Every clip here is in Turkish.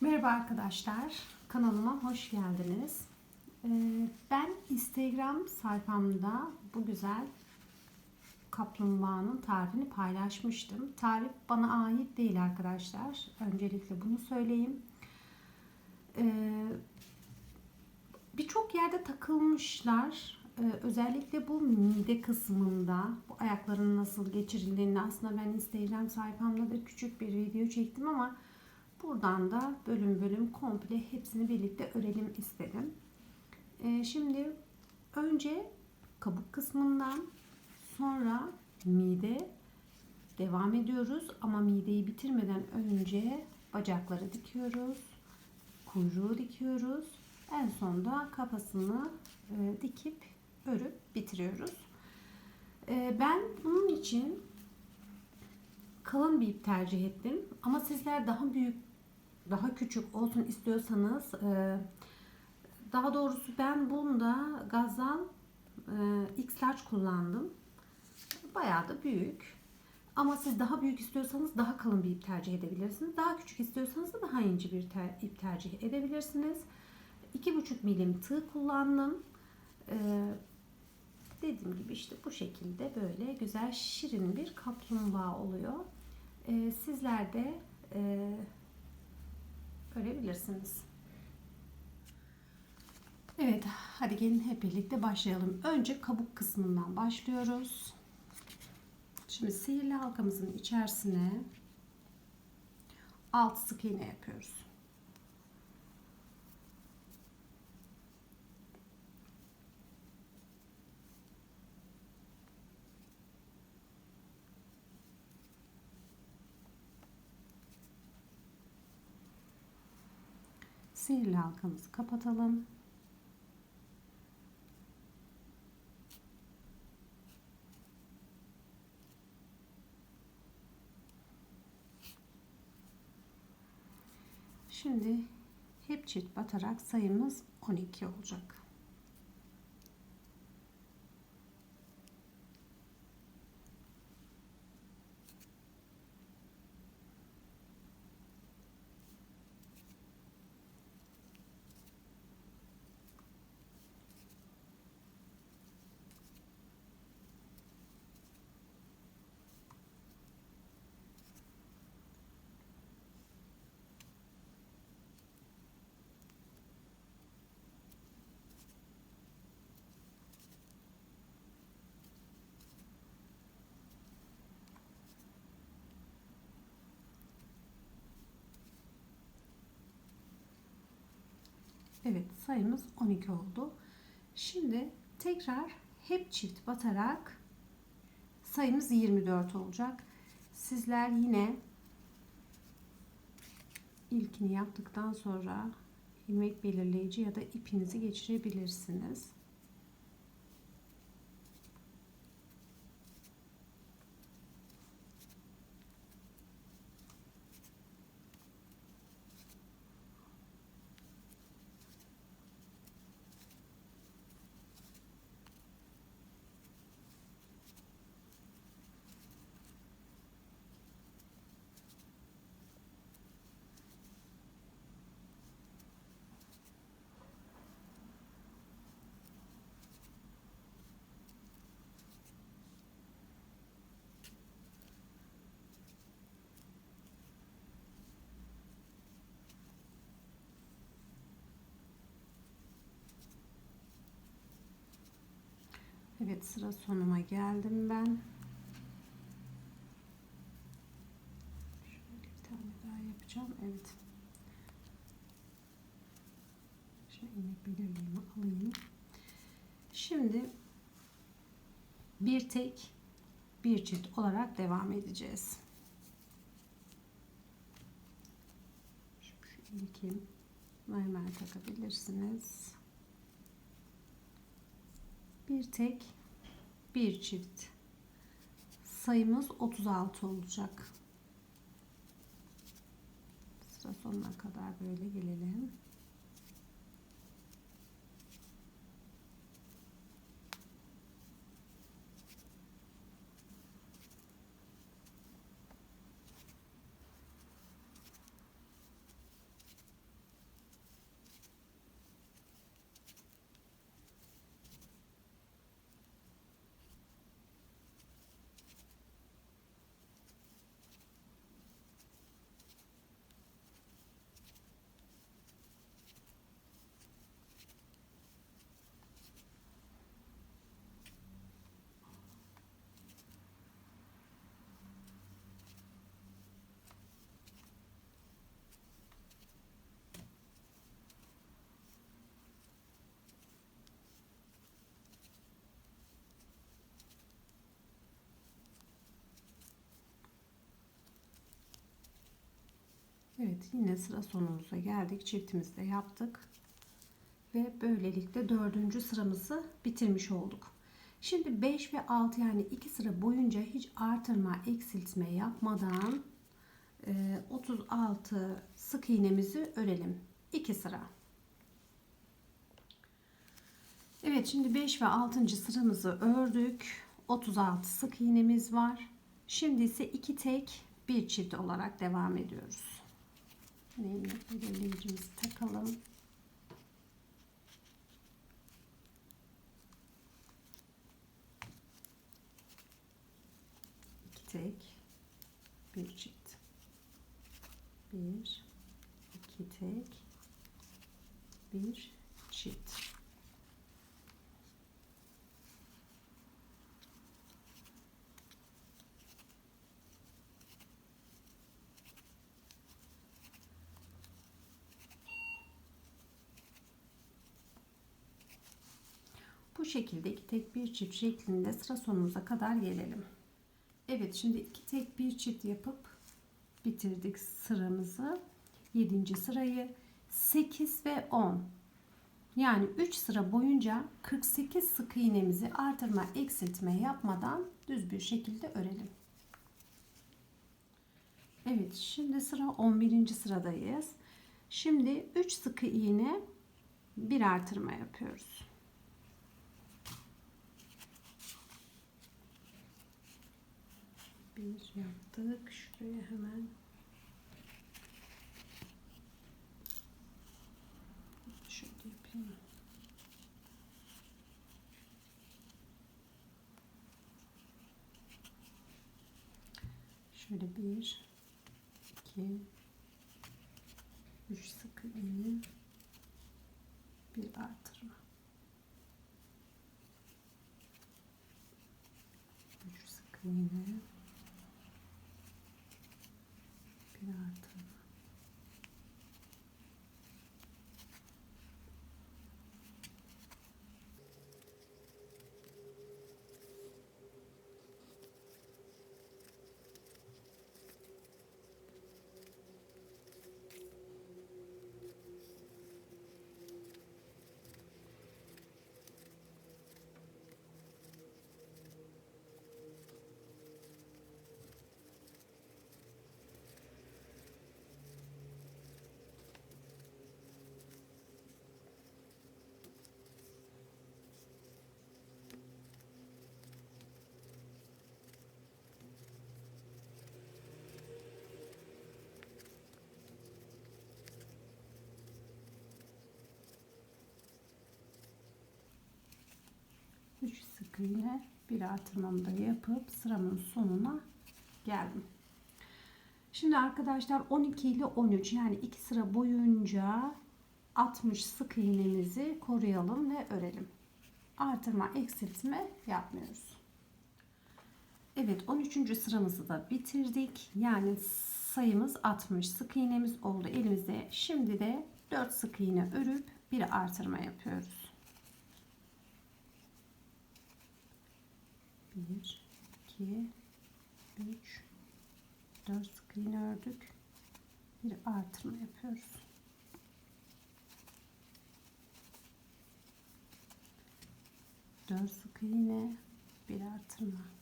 Merhaba arkadaşlar, kanalıma hoş geldiniz. Ee, Ben Instagram sayfamda bu güzel kaplumbağanın tarifini paylaşmıştım. Tarif bana ait değil arkadaşlar. Öncelikle bunu söyleyeyim. Ee, Birçok yerde takılmışlar. Ee, Özellikle bu mide kısmında bu ayakların nasıl geçirildiğini aslında ben Instagram sayfamda da küçük bir video çektim ama Buradan da bölüm bölüm komple hepsini birlikte örelim istedim. Ee, şimdi önce kabuk kısmından sonra mide devam ediyoruz. Ama mideyi bitirmeden önce bacakları dikiyoruz. Kuyruğu dikiyoruz. En sonda kafasını e, dikip örüp bitiriyoruz. E, ben bunun için kalın bir ip tercih ettim. Ama sizler daha büyük daha küçük olsun istiyorsanız e, daha doğrusu ben bunda gazal e, X large kullandım. Bayağı da büyük. Ama siz daha büyük istiyorsanız daha kalın bir ip tercih edebilirsiniz. Daha küçük istiyorsanız da daha ince bir ter, ip tercih edebilirsiniz. 2,5 milim tığ kullandım. Ee, dediğim gibi işte bu şekilde böyle güzel şirin bir kaplumbağa oluyor. Ee, sizler de e, görebilirsiniz. Evet, hadi gelin hep birlikte başlayalım. Önce kabuk kısmından başlıyoruz. Şimdi sihirli halkamızın içerisine alt sık iğne yapıyoruz. Sihirli halkamızı kapatalım. Şimdi hep çift batarak sayımız 12 olacak. Evet sayımız 12 oldu. Şimdi tekrar hep çift batarak sayımız 24 olacak. Sizler yine ilkini yaptıktan sonra ilmek belirleyici ya da ipinizi geçirebilirsiniz. Evet sıra sonuna geldim ben. Şöyle bir tane daha yapacağım. Evet. Şöyle ilmek belirleyimi alayım. Şimdi bir tek bir çift olarak devam edeceğiz. Şu, ilki mermer takabilirsiniz bir tek bir çift. Sayımız 36 olacak. Sıra sonuna kadar böyle gelelim Evet yine sıra sonumuza geldik. Çiftimizi de yaptık. Ve böylelikle dördüncü sıramızı bitirmiş olduk. Şimdi 5 ve 6 yani 2 sıra boyunca hiç artırma eksiltme yapmadan e, 36 sık iğnemizi örelim. 2 sıra. Evet şimdi 5 ve 6. sıramızı ördük. 36 sık iğnemiz var. Şimdi ise 2 tek bir çift olarak devam ediyoruz. Neyini belirleyicimizi takalım. İki tek bir çift. Bir iki tek bir çift. Bu şekilde iki tek bir çift şeklinde sıra sonumuza kadar gelelim. Evet şimdi iki tek bir çift yapıp bitirdik sıramızı. 7. sırayı 8 ve 10 yani 3 sıra boyunca 48 sık iğnemizi artırma eksiltme yapmadan düz bir şekilde örelim. Evet şimdi sıra 11. sıradayız. Şimdi 3 sık iğne bir artırma yapıyoruz. Bir yaptık. Şuraya hemen şöyle yapayım. Şöyle bir, iki, üç sık iğne, bir artırma. Üç sık iğne, bir artırma. Üç sık iğne bir artırmamı da yapıp sıramın sonuna geldim. Şimdi arkadaşlar 12 ile 13 yani 2 sıra boyunca 60 sık iğnemizi koruyalım ve örelim. Artırma eksiltme yapmıyoruz. Evet 13. sıramızı da bitirdik. Yani sayımız 60 sık iğnemiz oldu elimizde. Şimdi de 4 sık iğne örüp bir artırma yapıyoruz. 1 2 3 4 sık iğne ördük. Bir artırma yapıyoruz. Dört sık iğne, bir artırma.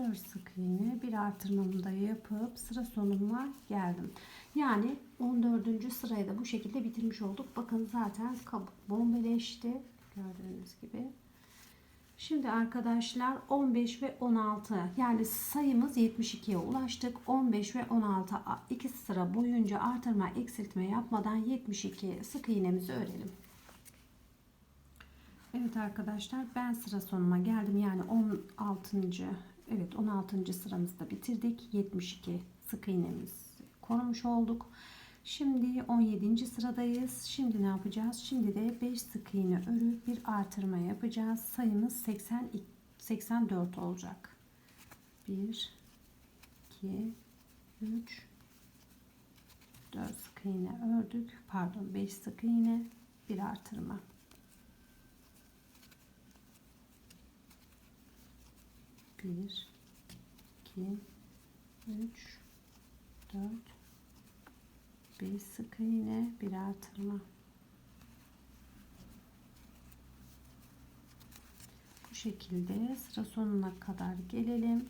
Dört sık iğne bir artırmamı da yapıp sıra sonuna geldim. Yani 14. sırayı da bu şekilde bitirmiş olduk. Bakın zaten kabuk bombeleşti. Gördüğünüz gibi. Şimdi arkadaşlar 15 ve 16 yani sayımız 72'ye ulaştık. 15 ve 16 iki sıra boyunca artırma eksiltme yapmadan 72 sık iğnemizi örelim. Evet arkadaşlar ben sıra sonuna geldim. Yani 16. Evet 16. sıramızda bitirdik. 72 sık iğnemiz korumuş olduk. Şimdi 17. sıradayız. Şimdi ne yapacağız? Şimdi de 5 sık iğne örüp bir artırma yapacağız. Sayımız 80 84 olacak. 1 2 3 4 sık iğne ördük. Pardon 5 sık iğne bir artırma. Bir, iki, üç, dört, 5 sık iğne bir artırma. Bu şekilde sıra sonuna kadar gelelim.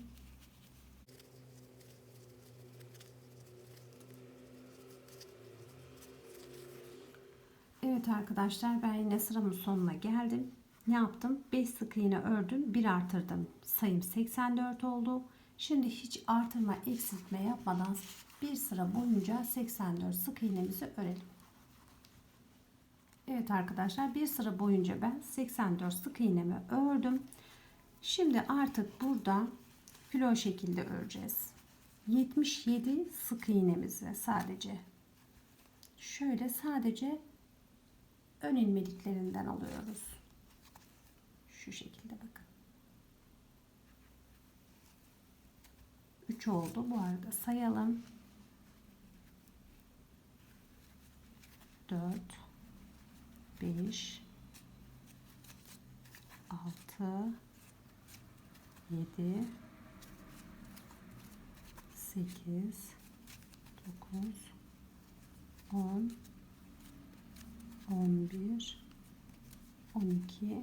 Evet arkadaşlar ben yine sıramın sonuna geldim ne yaptım 5 sık iğne ördüm bir artırdım sayım 84 oldu şimdi hiç artırma eksiltme yapmadan bir sıra boyunca 84 sık iğnemizi örelim. Evet arkadaşlar bir sıra boyunca ben 84 sık iğnemi ördüm. Şimdi artık burada filo şekilde öreceğiz. 77 sık iğnemizi sadece şöyle sadece ön ilmediklerinden alıyoruz. Şu şekilde bakın. 3 oldu. Bu arada sayalım. 4 5 6 7 8 9 10 11 12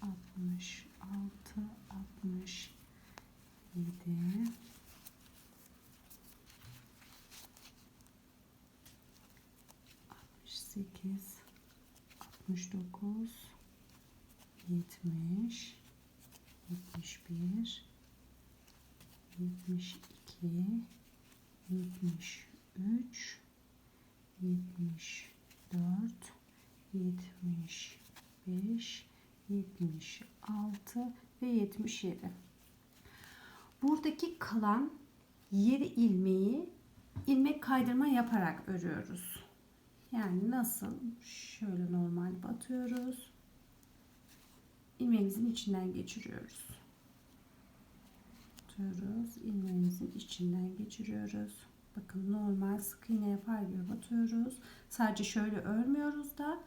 65 66 67 68 69 70 71 72 73 74 76 ve 77 buradaki kalan 7 ilmeği ilmek kaydırma yaparak örüyoruz. Yani nasıl? Şöyle normal batıyoruz. ilmeğimizin içinden geçiriyoruz. Batıyoruz. ilmeğimizin içinden geçiriyoruz. Bakın normal sık iğne yapar gibi batıyoruz. Sadece şöyle örmüyoruz da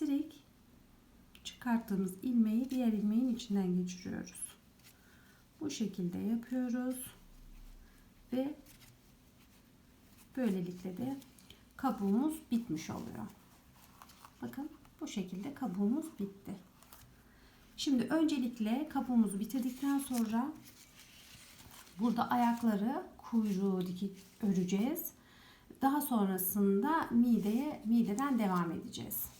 direkt çıkarttığımız ilmeği diğer ilmeğin içinden geçiriyoruz. Bu şekilde yapıyoruz. Ve böylelikle de kabuğumuz bitmiş oluyor. Bakın bu şekilde kabuğumuz bitti. Şimdi öncelikle kabuğumuzu bitirdikten sonra burada ayakları kuyruğu dikip öreceğiz. Daha sonrasında mideye mideden devam edeceğiz.